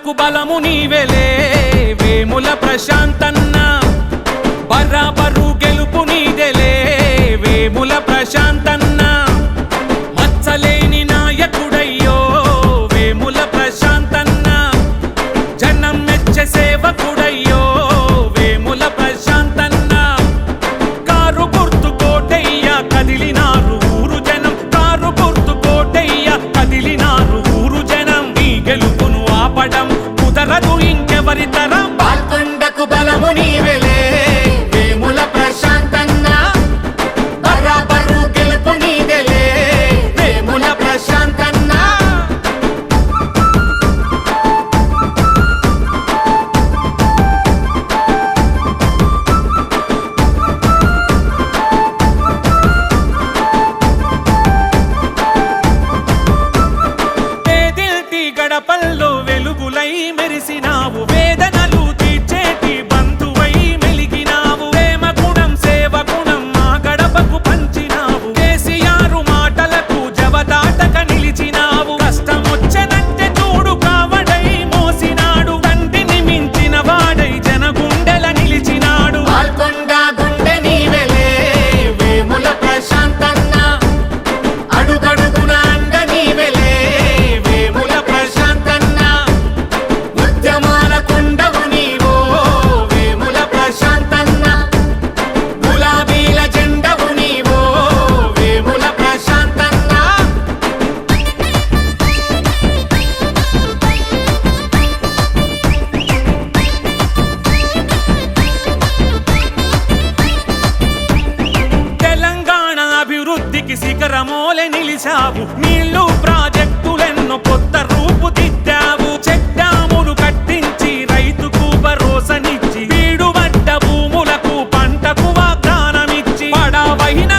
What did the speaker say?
మనకు బలము నీవెలే వేముల ప్రశాంతన్న బరాబర్ హరితరం పాల్కొండకు బలము నీవే. వెలుగులై మెరిసినావు వేదనలు. అభివృద్ధికి శిఖరమోలే నిలిచావు. నీళ్ళు ప్రాజెక్టులెన్నో కొత్త రూపు తిట్టావు.